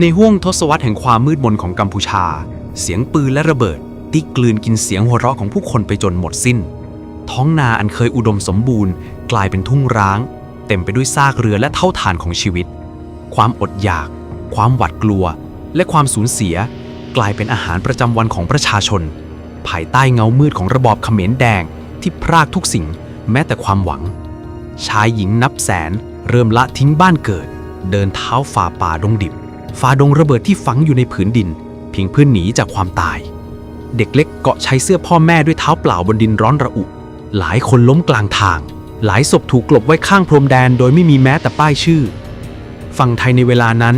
ในห้วงทศวรรษแห่งความมืดมนของกัมพูชา เสียงปืนและระเบิด ที่กลืนกินเสียงหัวเราะของผู้คนไปจนหมดสิ้น ท้องนาอันเคยอุดมสมบูรณ์ กลายเป็นทุ่งร้าง เต็มไปด้วยซากเรือและเท่าฐานของชีวิต ความอดอยาก ความหวาดกลัว และความสูญเสีย กลายเป็นอาหารประจำวันของประชาชน ภายใต้เงามืดของระบอบเขมรแดงที่พรากทุกสิ่ง แม้แต่ความหวัง ชายหญิงนับแสน เริ่มละทิ้งบ้านเกิด เดินเท้าฝ่าป่าดงดิบ ฝาดงระเบิดที่ฝังอยู่ในผืนดิน เพียงเพื่อหนีจากความตาย เด็กเล็กเกาะใช้เสื้อพ่อแม่ด้วยเท้าเปล่าบนดินร้อนระอุ หลายคนล้มกลางทาง หลายศพถูกกลบไว้ข้างพรมแดนโดยไม่มีแม้แต่ป้ายชื่อ ฝั่งไทยในเวลานั้น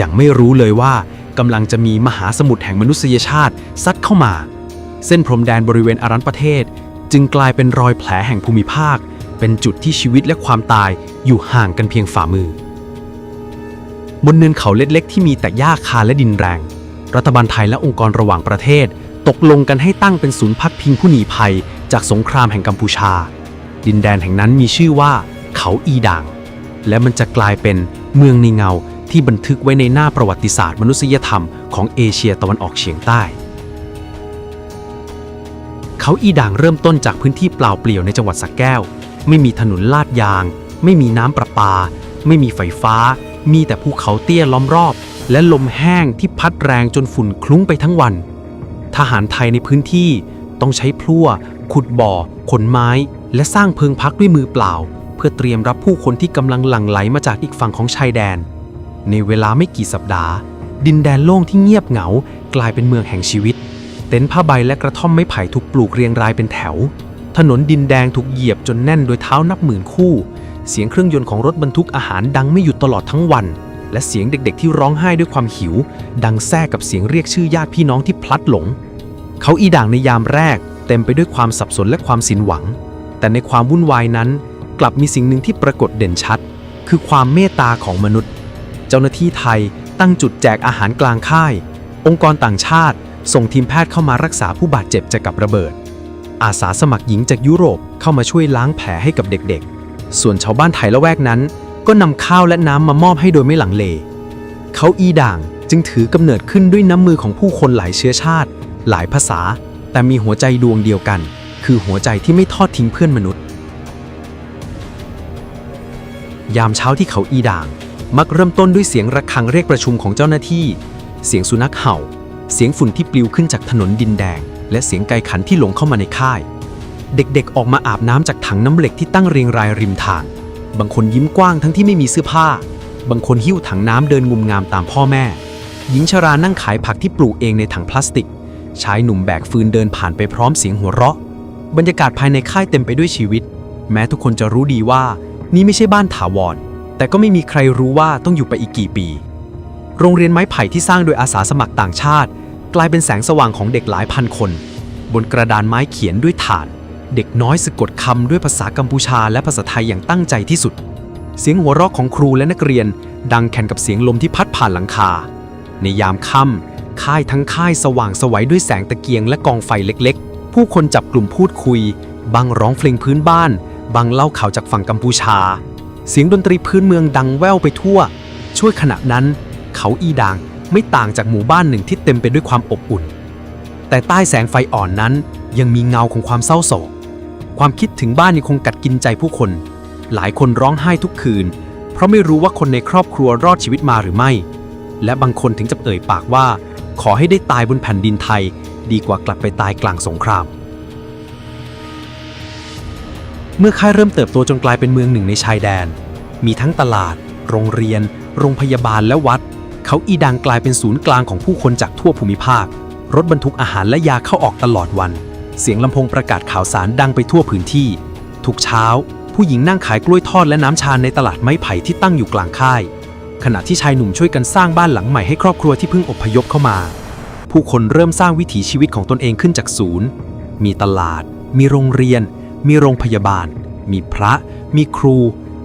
ยังไม่รู้เลยว่ากำลังจะมีมหาสมุทรแห่งมนุษยชาติซัดเข้ามา เส้นพรมแดนบริเวณอารันประเทศ จึงกลายเป็นรอยแผลแห่งภูมิภาค เป็นจุดที่ชีวิตและความตายอยู่ห่างกันเพียงฝ่ามือ บนเนินเขาเล็กๆ ที่มีแต่หญ้าคาและดินแรง รัฐบาลไทยและองค์กรระหว่างประเทศ ตกลงกันให้ตั้งเป็นศูนย์พักพิงผู้หนีภัย จากสงครามแห่งกัมพูชา ดินแดนแห่งนั้นมีชื่อว่า เขาอีด่าง และมันจะกลายเป็นเมืองในเงาที่บันทึกไว้ในหน้าประวัติศาสตร์มนุษยธรรมของเอเชียตะวันออกเฉียงใต้ เขาอีด่างเริ่มต้นจากพื้นที่เปล่าเปลี่ยวในจังหวัดสระแก้ว ไม่มีถนนลาดยาง ไม่มีน้ำประปา ไม่มีไฟฟ้า มีแต่ภูเขาเตี้ยล้อมรอบ และลมแห้งที่พัดแรงจนฝุ่นคลุ้งไปทั้งวัน ทหารไทยในพื้นที่ต้องใช้พลั่ว ขุดบ่อ ขนไม้ และสร้างเพิงพักด้วยมือเปล่า เพื่อเตรียมรับผู้คนที่กำลังหลั่งไหลมาจากอีกฝั่งของชายแดน ในเวลาไม่กี่สัปดาห์ ดินแดนโล่งที่เงียบเหงา กลายเป็นเมืองแห่งชีวิต เต็นท์ผ้าใบและกระท่อมไม้ไผ่ถูกปลูกเรียงรายเป็นแถว ถนนดินแดงถูกเหยียบจนแน่นโดยเท้านับหมื่นคู่ เสียงเครื่องยนต์ของรถบรรทุกอาหารดังไม่หยุดตลอดทั้งวัน และเสียงเด็กๆที่ร้องไห้ด้วยความหิว ดังแทรกกับเสียงเรียกชื่อญาติพี่น้องที่พลัดหลง เขาอีด่างในยามแรก เต็มไปด้วยความสับสนและความสินหวัง แต่ในความวุ่นวายนั้น กลับมีสิ่งหนึ่งที่ปรากฏเด่นชัด คือความเมตตาของมนุษย์ เจ้าหน้าที่ไทยตั้งจุดแจกอาหารกลางค่าย องค์กรต่างชาติ ส่งทีมแพทย์เข้ามารักษาผู้บาดเจ็บจากกับระเบิด อาสาสมัครหญิงจากยุโรปเข้ามาช่วยล้างแผลให้กับเด็กๆ ส่วนชาวบ้านไทยละแวกนั้น ก็นำข้าวและน้ำมามอบให้โดยไม่หลังเล เขาอีด่างจึงถือกำเนิดขึ้นด้วยน้ำมือของผู้คนหลายเชื้อชาติ หลายภาษา แต่มีหัวใจดวงเดียวกัน คือหัวใจที่ไม่ทอดทิ้งเพื่อนมนุษย์ ยามเช้าที่เขาอีด่าง มักเริ่มต้นด้วยเสียงระฆังเรียกประชุมของเจ้าหน้าที่ เสียงสุนัขเห่า เสียงฝุ่นที่ปลิวขึ้นจากถนนดินแดง และเสียงไก่ขันที่หลงเข้ามาในค่าย เด็กๆ ออกมาอาบน้ำจากถังน้ำเหล็กที่ตั้งเรียงรายริมทาง บางคนยิ้มกว้างทั้งที่ไม่มีเสื้อผ้า บางคนหิ้วถังน้ำเดินงุมงามตามพ่อแม่ หญิงชรานั่งขายผักที่ปลูกเองในถังพลาสติก ชายหนุ่มแบกฟืนเดินผ่านไปพร้อมเสียงหัวเราะ บรรยากาศภายในค่ายเต็มไปด้วยชีวิต แม้ทุกคนจะรู้ดีว่า นี่ไม่ใช่บ้านถาวร แต่ก็ไม่มีใครรู้ว่าต้องอยู่ไปอีกกี่ปี โรงเรียนไม้ไผ่ที่สร้างโดยอาสาสมัครต่างชาติ กลายเป็นแสงสว่างของเด็กหลายพันคน บนกระดานไม้เขียนด้วยถ่าน เด็กน้อยสะกดคำด้วยภาษากัมพูชาและภาษาไทยอย่างตั้งใจที่สุด เสียงหัวเราะของครูและนักเรียน ดังแข่งกับเสียงลมที่พัดผ่านหลังคา ในยามค่ำค่ายทั้งค่ายสว่างสวัยด้วยแสงตะเกียงและกองไฟเล็กๆ ผู้คนจับกลุ่มพูดคุย บางร้องเพลงพื้นบ้าน บางเล่าข่าวจากฝั่งกัมพูชา เสียงดนตรีพื้นเมืองดังแว่วไปทั่ว ช่วยขณะนั้น เขาอีด่างไม่ต่างจากหมู่บ้านหนึ่งที่เต็มไปด้วยความอบอุ่น แต่ใต้แสงไฟอ่อนนั้นยังมีเงาของความเศร้าโศก ความคิดถึงบ้านยังคงกัดกินใจผู้คน หลายคนร้องไห้ทุกคืน เพราะไม่รู้ว่าคนในครอบครัวรอดชีวิตมาหรือไม่ และบางคนถึงจะเอ่ยปากว่า ขอให้ได้ตายบนแผ่นดินไทย ดีกว่ากลับไปตายกลางสงคราม เมื่อค่ายเริ่มเติบโตจนกลายเป็นเมืองหนึ่งในชายแดน มีทั้งตลาด โรงเรียน โรงพยาบาลและวัด เขาอีดังกลายเป็นศูนย์กลางของผู้คนจากทั่วภูมิภาค รถบรรทุกอาหารและยาเข้าออกตลอดวัน เสียงลำโพงประกาศข่าวสารดังไปทั่วพื้นที่ ทุกเช้า ผู้หญิงนั่งขายกล้วยทอดและน้ำชาในตลาดไม้ไผ่ที่ตั้งอยู่กลางค่าย ขณะที่ชายหนุ่มช่วยกันสร้างบ้านหลังใหม่ให้ครอบครัวที่เพิ่งอพยพเข้ามา ผู้คนเริ่มสร้างวิถีชีวิตของตนเองขึ้นจากศูนย์ มีตลาด มีโรงเรียน มีโรงพยาบาล มีพระ มีครู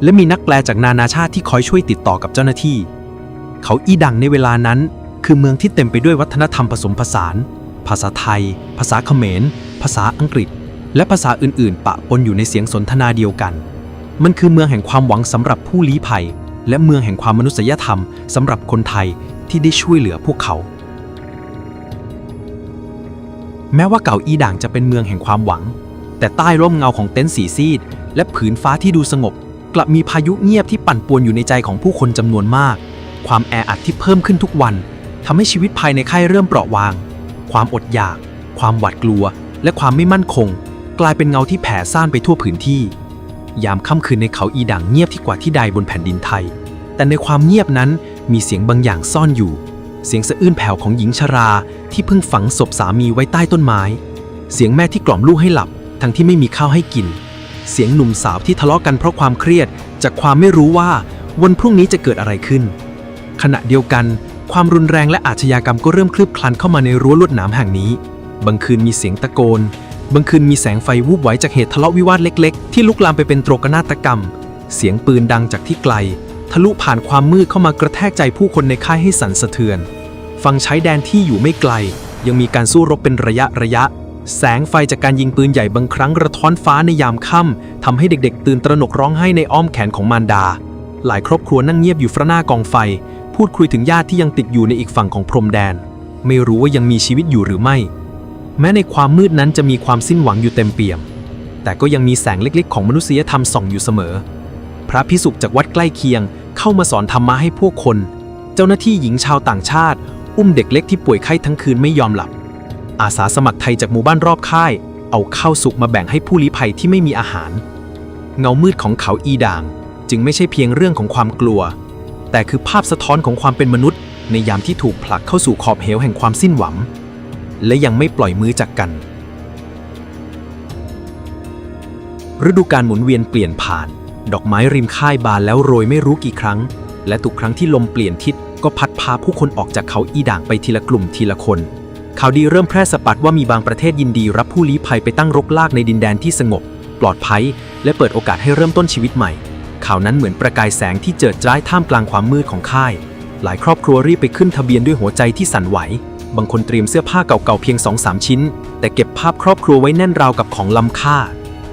และมีนักแปลจากนานาชาติที่คอยช่วยติดต่อกับเจ้าหน้าที่ เขาอีดังในเวลานั้น คือเมืองที่เต็มไปด้วยวัฒนธรรมผสมผสาน ภาษาไทย ภาษาเขมร ภาษาอังกฤษ และภาษาอื่น ๆ ปะปนอยู่ในเสียงสนทนาเดียวกัน มันคือเมืองแห่งความหวังสำหรับผู้ลี้ภัย และเมืองแห่งความมนุษยธรรมสำหรับคนไทยที่ได้ช่วยเหลือพวกเขา แม้ว่าเก่าอีด่างจะเป็นเมืองแห่งความหวัง แต่ใต้ร่มเงาของเต็นท์สีซีด และผืนฟ้าที่ดูสงบ กลับมีพายุเงียบที่ปั่นป่วนอยู่ในใจของผู้คนจำนวนมาก ความแออัดที่เพิ่มขึ้นทุกวันทำให้ชีวิตภายในค่ายเริ่มเปราะวาง ความอดอยาก ความหวาดกลัว และความไม่มั่นคง กลายเป็นเงาที่แผ่ซ่านไปทั่วพื้นที่ ยามค่ำคืนในเขาอีด่างเงียบที่กว่าที่ใดบนแผ่นดินไทย แต่ในความเงียบนั้นมีเสียงบางอย่างซ่อนอยู่ เสียงสะอื้นแผ่วของหญิงชราที่เพิ่งฝังศพสามีไว้ใต้ต้นไม้ เสียงแม่ที่กล่อมลูกให้หลับ ทั้งที่ไม่มีข้าวให้กิน เสียงหนุ่มสาวที่ทะเลาะกันเพราะความเครียด จากความไม่รู้ว่าวันพรุ่งนี้จะเกิดอะไรขึ้น ขณะเดียวกัน ความรุนแรงและอาชญากรรมก็เริ่มคลืบคลันเข้ามาในรั้วลวดหนามแห่งนี้ บางคืนมีเสียงตะโกน บางคืนมีแสงไฟวูบไหวจากเหตุทะเลาะวิวาทเล็กๆ ที่ลุกลามไปเป็นโตรกนาฏกรรม เสียงปืนดังจากที่ไกล ทะลุผ่านความมืดเข้ามากระแทกใจผู้คนในค่ายให้สั่นสะเทือน ฝั่งใช้แดนที่อยู่ไม่ไกล ยังมีการสู้รบเป็นระยะระยะ แสงไฟจากการยิงปืนใหญ่บางครั้งระท้อนฟ้าในยามค่ำทำให้เด็กๆ ตื่นตระหนกร้องไห้ในอ้อมแขนของมารดา หลายครอบครัวนั่งเงียบอยู่ฟระหน้ากองไฟ พูดคุยถึงญาติที่ยังติดอยู่ในอีกฝั่งของพรมแดน ไม่รู้ว่ายังมีชีวิตอยู่หรือไม่ แม้ในความมืดนั้นจะมีความสิ้นหวังอยู่เต็มเปี่ยม แต่ก็ยังมีแสงเล็กๆ ของมนุษยธรรมส่องอยู่เสมอ พระพิสุกจากวัดใกล้เคียง เข้ามาสอนธรรมะให้พวกคน เจ้าหน้าที่หญิงชาวต่างชาติ อุ้มเด็กเล็กที่ป่วยไข้ทั้งคืนไม่ยอมหลับ อาสาสมัครไทยจากหมู่บ้านรอบค่าย เอาข้าวสุกมาแบ่งให้ผู้ลี้ภัยที่ไม่มีอาหาร เงามืดของเขาอีด่าง จึงไม่ใช่เพียงเรื่องของความกลัว แต่คือภาพสะท้อนของความเป็นมนุษย์ ในยามที่ถูกผลักเข้าสู่ขอบเหวแห่งความสิ้นหวัง และยังไม่ปล่อยมือจากกัน ฤดูการหมุนเวียนเปลี่ยนผ่าน ดอกไม้ริมค่ายบานแล้วโรยไม่รู้กี่ครั้ง และทุกครั้งที่ลมเปลี่ยนทิศก็พัดพาผู้คนออกจากเขาอีด่างไปทีละกลุ่มทีละคนข่าวดีเริ่มแพร่สะพัดว่ามีบางประเทศยินดีรับผู้ลี้ภัยไปตั้งรกรากในดินแดนที่สงบ ปลอดภัย และเปิดโอกาสให้เริ่มต้นชีวิตใหม่ ข่าวนั้นเหมือนประกายแสงที่เจิดจ้ายท่ามกลางความมืดของค่าย หลายครอบครัวรีบไปขึ้นทะเบียนด้วยหัวใจที่สั่นไหว บางคนเตรียมเสื้อผ้าเก่าๆเพียง2อสชิ้น แต่เก็บภาพครอบครัวไว้แน่นราวกับของล้ำค่า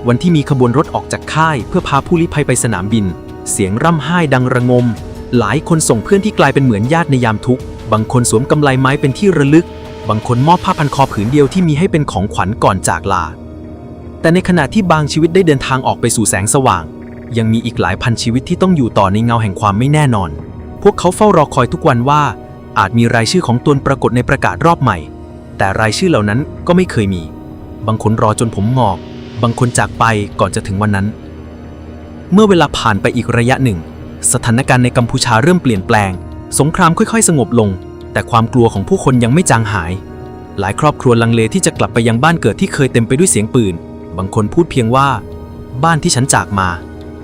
วันที่มีขบวนรถออกจากค่าย เพื่อพาผู้ลี้ภัยไปสนามบิน เสียงร่ำไห้ดังระงม หลายคนส่งเพื่อนที่กลายเป็นเหมือนญาติในยามทุกข์บางคนสวมกำไลไม้เป็นที่ระลึก บางคนมอบผ้าพันคอผืนเดียวที่มีให้เป็นของขวัญก่อนจากลา แต่ในขณะที่บางชีวิตได้เดินทางออกไปสู่แสงสว่าง ยังมีอีกหลายพันชีวิตที่ต้องอยู่ต่อในเงาแห่งความไม่แน่นอน พวกเขาเฝ้ารอคอยทุกวันว่า อาจมีรายชื่อของตนปรากฏในประกาศรอบใหม่ แต่รายชื่อเหล่านั้นก็ไม่เคยมี บางคนรอจนผมงอก บางคนจากไปก่อนจะถึงวันนั้น เมื่อเวลาผ่านไปอีกระยะหนึ่ง สถานการณ์ในกัมพูชาเริ่มเปลี่ยนแปลง สงครามค่อยๆ สงบลง แต่ความกลัวของผู้คนยังไม่จางหาย หลายครอบครัวลังเลที่จะกลับไปยังบ้านเกิดที่เคยเต็มไปด้วยเสียงปืน บางคนพูดเพียงว่า บ้านที่ฉันจากมา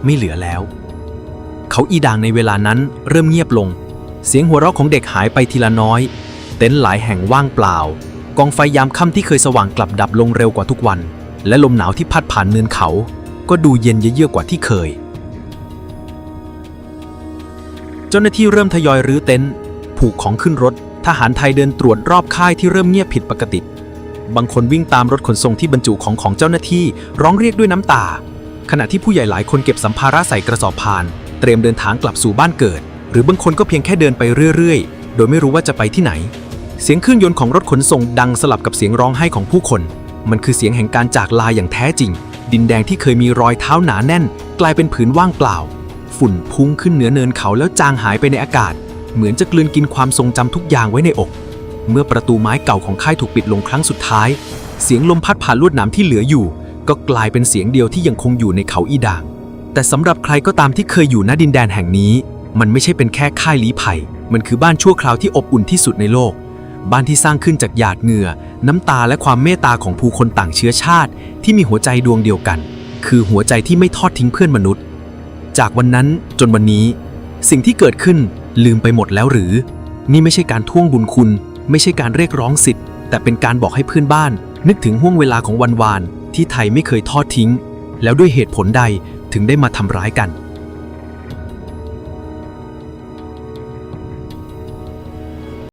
ไม่เหลือแล้ว เขาอีด่างในเวลานั้นเริ่มเงียบลง เสียงหัวเราะของเด็กหายไปทีละน้อย เต็นท์หลายแห่งว่างเปล่า กองไฟยามค่ำที่เคยสว่างกลับดับลงเร็วกว่าทุกวัน และลมหนาวที่พัดผ่านเนินเขา ก็ดูเย็นเยือกกว่าที่เคย เจ้าหน้าที่เริ่มทยอยรื้อเต็นท์ผูกของขึ้นรถ ทหารไทยเดินตรวจรอบค่ายที่เริ่มเงียบผิดปกติ บางคนวิ่งตามรถขนส่งที่บรรจุของของเจ้าหน้าที่ร้องเรียกด้วยน้ำตา ขณะที่ผู้ใหญ่หลายคนเก็บสัมภาระใส่กระสอบพาน เตรียมเดินทางกลับสู่บ้านเกิด รือบางคนก็เพียงแค่เดินไปเรื่อยๆ โดยไม่รู้ว่าจะไปที่ไหน เสียงเครื่องยนต์ของรถขนส่งดังสลับกับเสียงร้องไห้ของผู้คน มันคือเสียงแห่งการจากลาอย่างแท้จริง ดินแดงที่เคยมีรอยเท้าหนาแน่น กลายเป็นผืนว่างเปล่า ฝุ่นพุ่งขึ้นเหนือเนินเขาแล้วจางหายไปในอากาศ เหมือนจะกลืนกินความทรงจำทุกอย่างไว้ในอก เมื่อประตูไม้เก่าของค่ายถูกปิดลงครั้งสุดท้าย เสียงลมพัดผ่านลวดหนามที่เหลืออยู่ ก็กลายเป็นเสียงเดียวที่ยังคงอยู่ในเขาอีด่างแต่สำหรับใครก็ตามที่เคยอยู่ณดินแดนแห่งนี้ มันไม่ใช่เป็นแค่ค่ายลี้ภัย มันคือบ้านชั่วคราวที่อบอุ่นที่สุดในโลก บ้านที่สร้างขึ้นจากหยาดเหงื่อ น้ำตาและความเมตตาของผู้คนต่างเชื้อชาติ ที่มีหัวใจดวงเดียวกัน คือหัวใจที่ไม่ทอดทิ้งเพื่อนมนุษย์ จากวันนั้นจนวันนี้ สิ่งที่เกิดขึ้นลืมไปหมดแล้วหรือ นี่ไม่ใช่การท่วงบุญคุณ ไม่ใช่การเรียกร้องสิทธิ์ แต่เป็นการบอกให้เพื่อนบ้าน นึกถึงห่วงเวลาของวันวานที่ไทยไม่เคยทอดทิ้ง แล้วด้วยเหตุผลใดถึงได้มาทำร้ายกัน